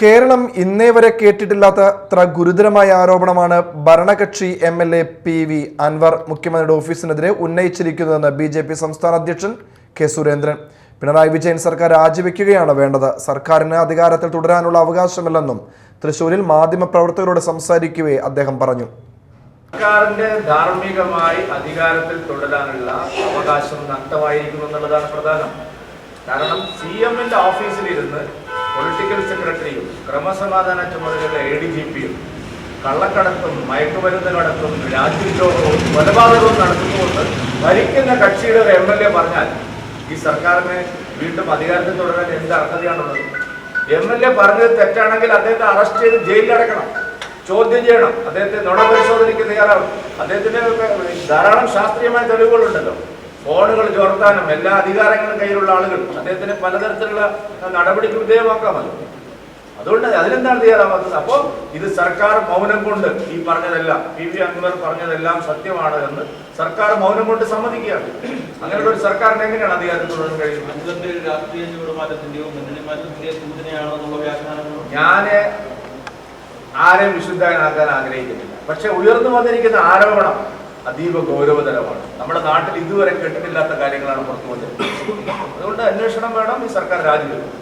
കേരളം ഇന്നേ വരെ കേട്ടിട്ടില്ലാത്ത ഗുരുതരമായ ആരോപണമാണ് ഭരണകക്ഷി M L A P V Anvar മുഖ്യമന്ത്രിയുടെ ഓഫീസിനെതിരെ ഉന്നയിച്ചിരിക്കുന്നതെന്ന് ബി ജെ പി സംസ്ഥാന അധ്യക്ഷൻ കെ സുരേന്ദ്രൻ. പിണറായി വിജയൻ സർക്കാർ രാജിവെക്കുകയാണ് വേണ്ടത്. സർക്കാരിന് അധികാരത്തിൽ തുടരാനുള്ള അവകാശമില്ലെന്നും തൃശൂരിൽ മാധ്യമപ്രവർത്തകരോട് സംസാരിക്കവേ അദ്ദേഹം പറഞ്ഞു. സർക്കാരിന്റെ ധാർമ്മികമായി അധികാരത്തിൽ തുടരാനുള്ള അവകാശം എന്നുള്ളതാണ് പ്രധാനം. കാരണം സി എമ്മിന്റെ ഓഫീസിലിരുന്ന് പൊളിറ്റിക്കൽ സെക്രട്ടറിയും ക്രമസമാധാന ചുമതലയുള്ള എ ഡി ജി പിയും കള്ളക്കടത്തും മയക്കുമരുന്ന് കടത്തും രാജ്യദ്രോഹവും കൊലപാതകവും നടത്തുന്നുകൊണ്ട് ഭരിക്കുന്ന കക്ഷിയുടെ ഒരു എം എൽ എ പറഞ്ഞാൽ ഈ സർക്കാരിന് വീണ്ടും അധികാരത്തിൽ തുടരാൻ എന്ത് അർഹതയാണുള്ളത്? എം എൽ എ പറഞ്ഞത് തെറ്റാണെങ്കിൽ അദ്ദേഹത്തെ അറസ്റ്റ് ചെയ്ത് ജയിലിൽ അടക്കണം ചോദ്യം ചെയ്യണം. അദ്ദേഹത്തെ നുണ പരിശോധനയ്ക്ക് തയ്യാറാവും അദ്ദേഹത്തിന് ധാരാളം ശാസ്ത്രീയമായ തെളിവുകളുണ്ടല്ലോ. ഫോണുകൾ ചോർത്താനും എല്ലാ അധികാരങ്ങളും കയ്യിലുള്ള ആളുകൾ അദ്ദേഹത്തിന് പലതരത്തിലുള്ള നടപടിക്ക് വിധേയമാക്കാമല്ലോ അതുകൊണ്ട് അതിനെന്താണ് തയ്യാറാവാത്തത്? അപ്പോൾ ഇത് സർക്കാർ മൗനം കൊണ്ട് ഈ പറഞ്ഞതെല്ലാം പി വി അൻവർ പറഞ്ഞതെല്ലാം സത്യമാണ് എന്ന് സർക്കാർ മൗനം കൊണ്ട് സമ്മതിക്കുകയാണ്. അങ്ങനെയുള്ള ഒരു സർക്കാരിന് എങ്ങനെയാണ് അധികാരത്തിൽ തുടരാൻ കഴിയുന്നത്? ഞാൻ രാഷ്ട്രീയ ചൂടുമാറ്റത്തിന്റെയോ മുന്നണി മാറ്റത്തിന്റെയോ സൂചനയാണോ എന്നുള്ള വ്യാഖ്യാനങ്ങൾ ഞാൻ ആരെയും വിശുദ്ധനാക്കാൻ ആഗ്രഹിക്കുന്നില്ല. പക്ഷെ ഉയർന്നു വന്നിരിക്കുന്ന ആരോപണം അതീവ ഗൗരവതരമാണ്. നമ്മുടെ നാട്ടിൽ ഇതുവരെ കേട്ടിട്ടില്ലാത്ത കാര്യങ്ങളാണ് പുറത്തു അതുകൊണ്ട് അന്വേഷണം വേണം ഈ സർക്കാർ രാജിവെക്കും.